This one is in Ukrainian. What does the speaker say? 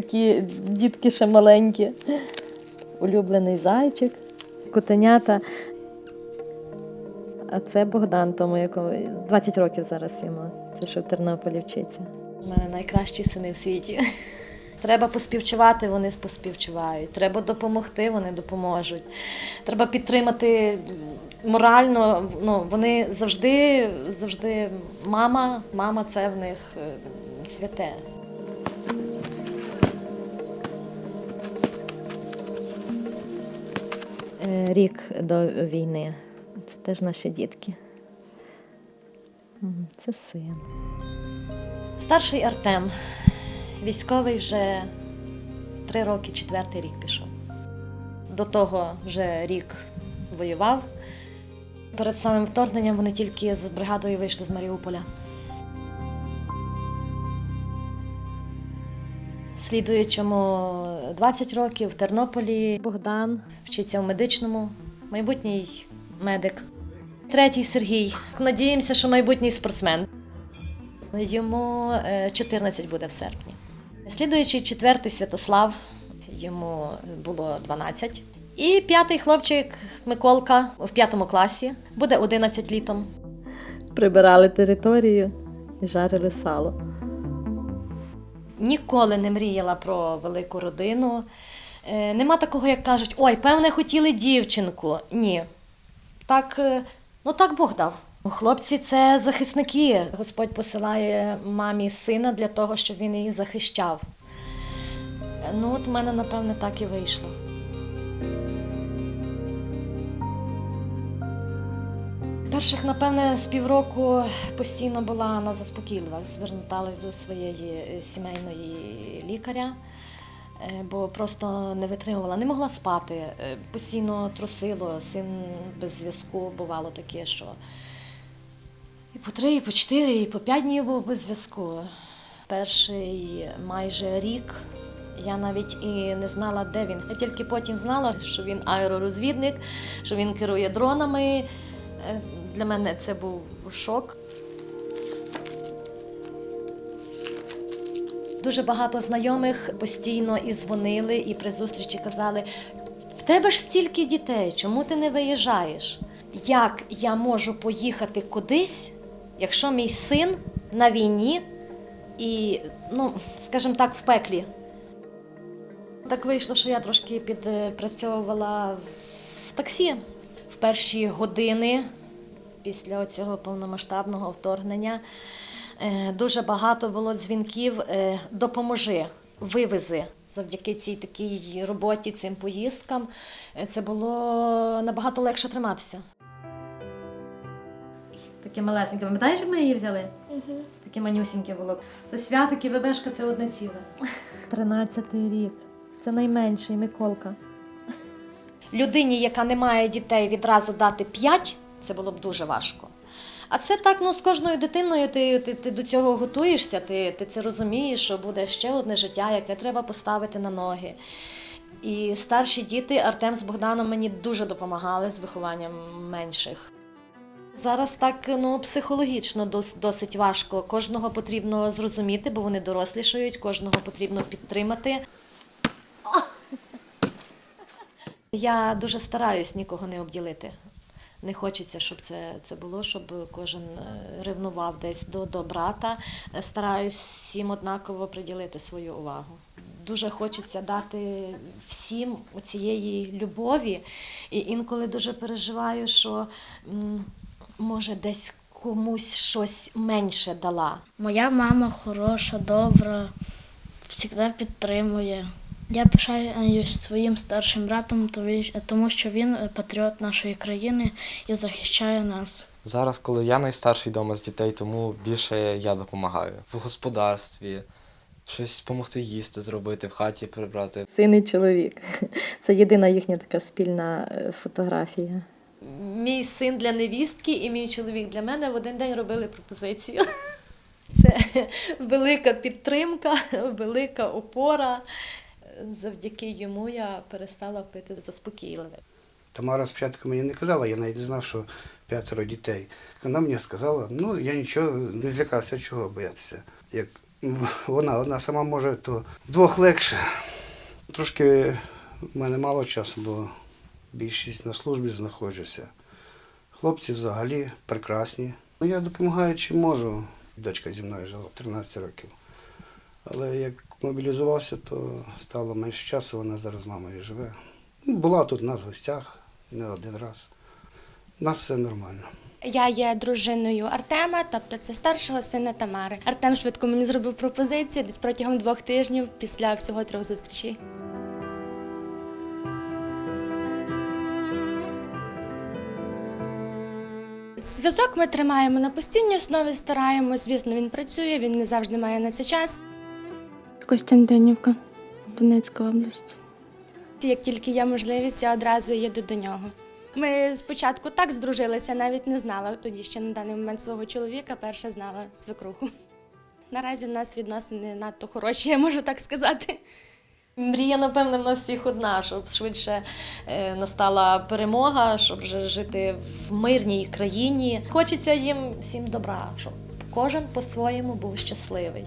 такі дітки ще маленькі. Улюблений зайчик, котенята. А це Богдан, тому якому 20 років зараз йому. Це що в Тернополі вчиться. У мене найкращі сини в світі. Треба поспівчувати, вони поспівчувають. Треба допомогти, вони допоможуть. Треба підтримати морально. Ну, вони завжди, завжди мама, мама це в них е, святе. Рік до війни. Це теж наші дітки. Це син. Старший Артем, військовий вже три роки, четвертий рік пішов. До того вже рік воював. Перед самим вторгненням вони тільки з бригадою вийшли з Маріуполя. Слідуючому 20 років в Тернополі Богдан. вчиться в медичному, майбутній медик. Третій Сергій. Надіємося, що майбутній спортсмен. Йому е, 14 буде в серпні. Слідуючий четвертий Святослав, йому було 12. І п'ятий хлопчик Миколка в п'ятому класі, буде 11 літом. Прибирали територію і жарили сало. Ніколи не мріяла про велику родину. Е, Нема такого, як кажуть, ой, певне, хотіли дівчинку. Ні. Так, е, ну так Бог дав. Хлопці це захисники. Господь посилає мамі сина для того, щоб він її захищав. Е, Ну, от у мене, напевне, так і вийшло. Перших, напевне, з півроку постійно була на заспокійливах, зверталась до своєї е, сімейної лікаря, е, бо просто не витримувала, не могла спати, е, постійно трусило, син без зв'язку бувало таке, що і по три, і по чотири, і по п'ять днів був без зв'язку. Перший майже рік я навіть і не знала, де він. Я тільки потім знала, що він аеророзвідник, що він керує дронами. Е, Для мене це був шок. Дуже багато знайомих постійно і дзвонили, і при зустрічі казали: в тебе ж стільки дітей, чому ти не виїжджаєш? Як я можу поїхати кудись, якщо мій син на війні і, ну, скажімо так, в пеклі? Так вийшло, що я трошки підпрацьовувала в таксі в перші години після цього повномасштабного вторгнення. е, Дуже багато було дзвінків е, допоможи, вивези. Завдяки цій такій роботі, цим поїздкам, е, це було набагато легше триматися. Таке малесеньке. Пам'ятаєш, як ми її взяли? Угу. Таке манюсіньке було. Це святики, бебешка це одне ціле. 13-й рік. Це найменший Миколка. Людині, яка не має дітей, відразу дати 5, це було б дуже важко. А це так, ну з кожною дитиною ти, ти, ти до цього готуєшся, ти, ти це розумієш, що буде ще одне життя, яке треба поставити на ноги. І старші діти Артем з Богданом мені дуже допомагали з вихованням менших. Зараз так ну, психологічно дос- досить важко. Кожного потрібно зрозуміти, бо вони дорослішають, кожного потрібно підтримати. Я дуже стараюсь нікого не обділити. Не хочеться, щоб це, це було, щоб кожен е, ревнував десь до, до брата. Стараюсь всім однаково приділити свою увагу. Дуже хочеться дати всім цієї любові. І інколи дуже переживаю, що може десь комусь щось менше дала. Моя мама хороша, добра, завжди підтримує. Я пишаюсь своїм старшим братом, тому що він патріот нашої країни і захищає нас. Зараз, коли я найстарший вдома з дітей, тому більше я допомагаю в господарстві, щось допомогти їсти, зробити, в хаті прибрати. Син і чоловік. Це єдина їхня така спільна е, фотографія. Мій син для невістки і мій чоловік для мене в один день робили пропозицію. Це велика підтримка, велика опора. Завдяки йому я перестала пити заспокійливе. Тамара спочатку мені не казала, я навіть не знав, що п'ятеро дітей. Вона мені сказала, ну я нічого не злякався, чого боятися. Як Вона одна сама може, то двох легше. Трошки в мене мало часу, бо більшість на службі знаходжуся. Хлопці взагалі прекрасні. Ну, Я допомагаю чим можу. Дочка зі мною жила 13 років. Але як мобілізувався, то стало менше часу, вона зараз з мамою живе. Ну, Була тут у нас в гостях не один раз. У нас все нормально. Я є дружиною Артема, тобто це старшого сина Тамари. Артем швидко мені зробив пропозицію десь протягом двох тижнів після всього трьох зустрічей. Зв'язок ми тримаємо на постійній основі, стараємось. Звісно, він працює, він не завжди має на це час. Костянтинівка, Донецька область. Як тільки є можливість, я одразу їду до нього. Ми спочатку так здружилися, навіть не знала тоді ще на даний момент свого чоловіка, перша знала свекруху. Наразі в нас відносини надто хороші, я можу так сказати. Мрія, напевне, в нас всіх одна, щоб швидше е, настала перемога, щоб вже жити в мирній країні. Хочеться їм всім добра, щоб кожен по-своєму був щасливий.